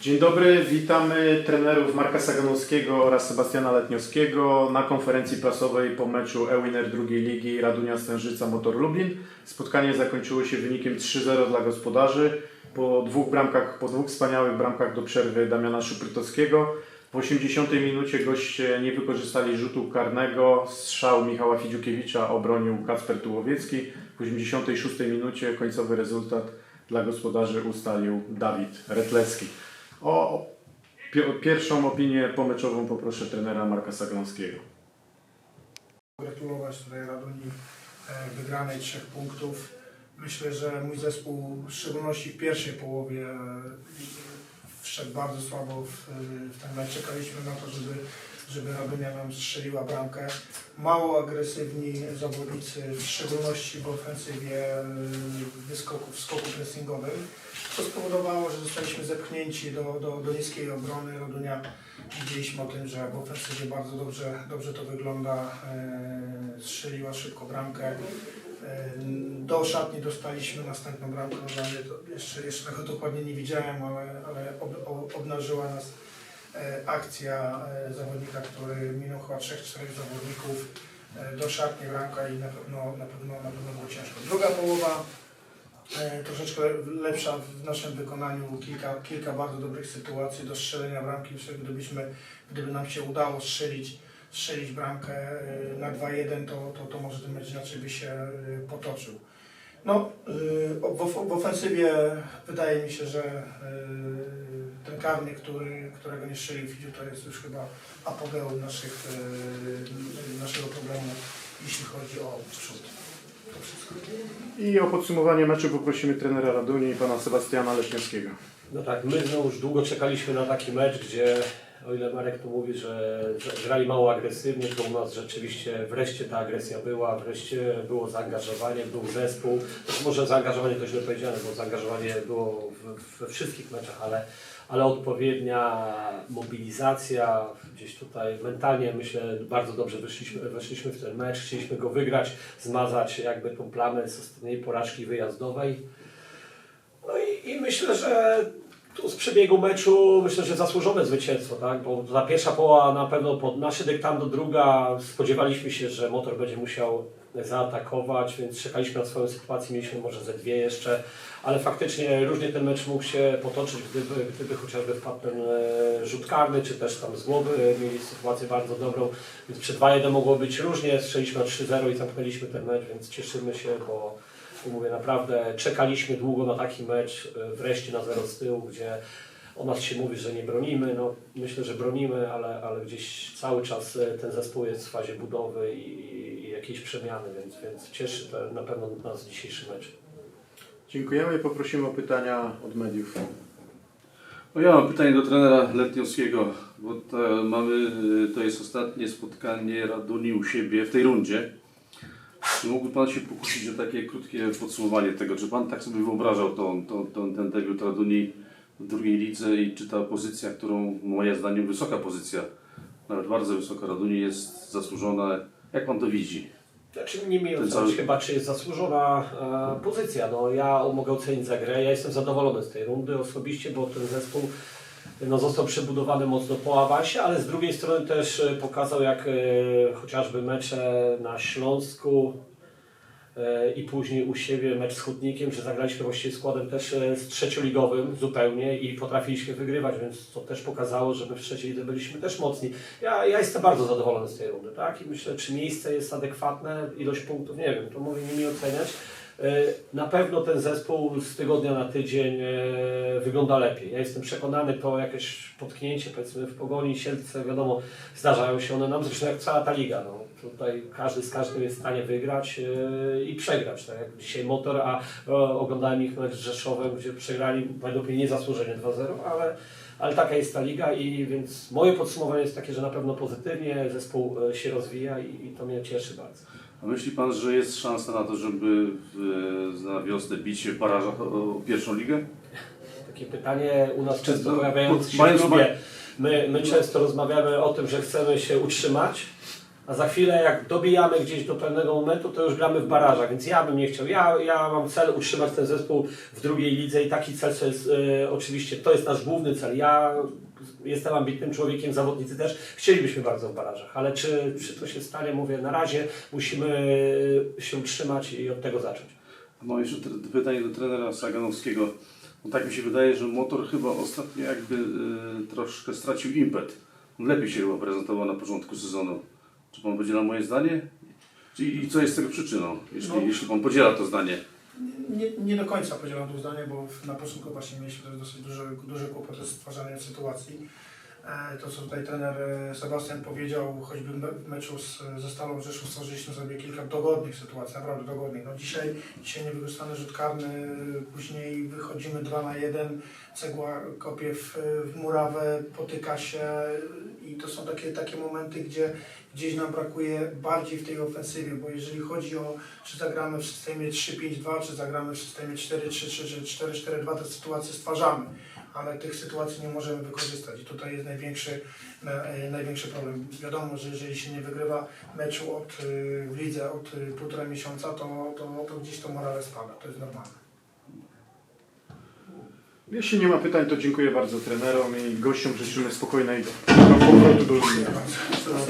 Dzień dobry, witamy trenerów Marka Saganowskiego oraz Sebastiana Letniowskiego na konferencji prasowej po meczu e-winner drugiej ligi Radunia Stężyca Motor Lublin. Spotkanie zakończyło się wynikiem 3-0 dla gospodarzy po dwóch bramkach, po dwóch wspaniałych bramkach do przerwy Damiana Szuprytowskiego. W 80 minucie goście nie wykorzystali rzutu karnego, strzał Michała Fidziukiewicza obronił Kacper Tułowiecki. W 86 minucie końcowy rezultat dla gospodarzy ustalił Dawid Retlecki. O pi- pierwszą opinię pomeczową poproszę trenera Marka Sagląskiego. Gratulować tutaj Raduni e, wygranej trzech punktów. Myślę, że mój zespół, w szczególności w pierwszej połowie, e, wszedł bardzo słabo w, w ten mecz. Czekaliśmy na to, żeby, żeby Radunia nam strzeliła bramkę. Mało agresywni zawodnicy, w szczególności w ofensywie e, wyskoku, skoku pressingowym, co spowodowało, że zostaliśmy zepchnięci do, do, do niskiej obrony. Radunia Widzieliśmy o tym, że w ofensywie bardzo dobrze, dobrze to wygląda. E, strzeliła szybko bramkę. E, do szatni dostaliśmy następną bramkę. Jeszcze, jeszcze tego dokładnie nie widziałem, ale, ale ob, ob, obnażyła nas akcja e, zawodnika, który minął chyba 3-4 zawodników e, do szatni bramka i na pewno, na pewno, na pewno było ciężko. Druga połowa e, troszeczkę lepsza w naszym wykonaniu, kilka, kilka bardzo dobrych sytuacji do strzelenia bramki. Gdybyśmy, gdyby nam się udało strzelić, strzelić bramkę e, na 2-1, to, to, to może ten mecz inaczej by się e, potoczył. No, e, w, w ofensywie wydaje mi się, że e, karny, który, którego nie strzelił Fidziu, to jest już chyba apogeum naszych, e, naszego problemu, jeśli chodzi o przód. To wszystko. I o podsumowanie meczu poprosimy trenera Raduni, pana Sebastiana Leśniowskiego. No tak, my znowu już długo czekaliśmy na taki mecz, gdzie o ile Marek tu mówi, że grali mało agresywnie, to u nas rzeczywiście wreszcie ta agresja była, wreszcie było zaangażowanie, był zespół. Może zaangażowanie to źle powiedziane, bo zaangażowanie było w- we wszystkich meczach, ale, ale odpowiednia mobilizacja, gdzieś tutaj mentalnie myślę bardzo dobrze wyszliśmy, weszliśmy w ten mecz, chcieliśmy go wygrać, zmazać jakby tą plamę z ostatniej porażki wyjazdowej. No i, i myślę, że tu z przebiegu meczu myślę, że zasłużone zwycięstwo, tak? Bo ta pierwsza połowa na pewno pod nasze dyktando, druga spodziewaliśmy się, że motor będzie musiał zaatakować, więc czekaliśmy na swoją sytuację, mieliśmy może ze dwie jeszcze, ale faktycznie różnie ten mecz mógł się potoczyć, gdyby, gdyby chociażby wpadł ten e, rzut karny, czy też tam z głowy mieli sytuację bardzo dobrą, więc przy 2-1 mogło być różnie, strzeliśmy na 3-0 i zamknęliśmy ten mecz, więc cieszymy się, bo mówię naprawdę, czekaliśmy długo na taki mecz, e, wreszcie na zero z tyłu, gdzie o nas się mówi, że nie bronimy. No, myślę, że bronimy, ale, ale gdzieś cały czas e, ten zespół jest w fazie budowy i, i jakiejś przemiany, więc, więc cieszy to na pewno nas dzisiejszy mecz. Dziękujemy i poprosimy o pytania od mediów. No ja mam pytanie do trenera Letniowskiego, bo to, mamy, to jest ostatnie spotkanie Raduni u siebie w tej rundzie. Czy mógłby Pan się pokusić o takie krótkie podsumowanie tego? Czy Pan tak sobie wyobrażał tą, tą, tą, ten debiut Raduni w drugiej lidze i czy ta pozycja, którą moim zdaniem wysoka pozycja, nawet bardzo wysoka Raduni jest zasłużona? Jak Pan to widzi? Znaczy nie mi Ten ocenić cały- chyba, czy jest zasłużona e, pozycja. No, ja mogę ocenić za grę. Ja jestem zadowolony z tej rundy osobiście, bo ten zespół no, został przebudowany mocno po awansie, ale z drugiej strony też e, pokazał, jak e, chociażby mecze na Śląsku i później u siebie mecz z Hutnikiem, że zagraliśmy właściwie składem też e, z trzecioligowym zupełnie i potrafiliśmy wygrywać, więc to też pokazało, że my w trzeciej lidze byliśmy też mocni. Ja, ja jestem bardzo zadowolony z tej rundy, tak? I myślę, czy miejsce jest adekwatne, ilość punktów, nie wiem, to mówię nie mi oceniać. E, Na pewno ten zespół z tygodnia na tydzień e, wygląda lepiej. Ja jestem przekonany po jakieś potknięcie, powiedzmy w pogoni, sielce, wiadomo, zdarzają się one nam, zresztą jak cała ta liga. No. Tutaj każdy z każdym jest w stanie wygrać e, i przegrać. Tak jak dzisiaj motor, a e, oglądałem ich mecz z Rzeszowem, gdzie przegrali według mnie niezasłużenie 2-0, ale, ale taka jest ta liga i więc moje podsumowanie jest takie, że na pewno pozytywnie zespół e, się rozwija i, i to mnie cieszy bardzo. A myśli Pan, że jest szansa na to, żeby w, na wiosnę bić się w barażach o, o pierwszą ligę? Takie pytanie u nas często No, pojawiające się w klubie. My, my często rozmawiamy o tym, że chcemy się utrzymać, a za chwilę jak dobijamy gdzieś do pewnego momentu, to już gramy w barażach, więc ja bym nie chciał. Ja, ja mam cel utrzymać ten zespół w drugiej lidze i taki cel to jest e, oczywiście, to jest nasz główny cel. Ja jestem ambitnym człowiekiem, zawodnicy też chcielibyśmy bardzo w barażach, ale czy, czy to się stanie, mówię, na razie musimy się utrzymać i od tego zacząć. Mam jeszcze pytanie do trenera Saganowskiego. No tak mi się wydaje, że motor chyba ostatnio jakby y, troszkę stracił impet. On lepiej się chyba prezentował na początku sezonu. Czy pan podziela moje zdanie? I, i co jest tego przyczyną, jeśli, No. jeśli pan podziela to zdanie? Nie, nie do końca podzielam to zdanie, bo na początku właśnie mieliśmy też dosyć duże, duże kłopoty z stwarzaniem sytuacji. E, To, co tutaj trener e, Sebastian powiedział, choćby w meczu z, ze Stalą Rzeszów stworzyliśmy sobie kilka dogodnych sytuacji, naprawdę dogodnych. No dzisiaj, dzisiaj niewykorzystany rzut karny, później wychodzimy 2 na 1, cegła kopie w, w murawę, potyka się i to są takie, takie momenty, gdzie gdzieś nam brakuje bardziej w tej ofensywie, bo jeżeli chodzi o czy zagramy w systemie 3-5-2, czy zagramy w systemie 4-3-3 czy 4-4-2, te sytuacje stwarzamy, ale tych sytuacji nie możemy wykorzystać i tutaj jest największy, na, e, największy problem. Wiadomo, że jeżeli się nie wygrywa meczu od, y, w lidze od y, półtora miesiąca, to, to, to gdzieś to morale spada, to jest normalne. Jeśli nie ma pytań, to dziękuję bardzo trenerom i gościom życzymy spokojnej powrotu do.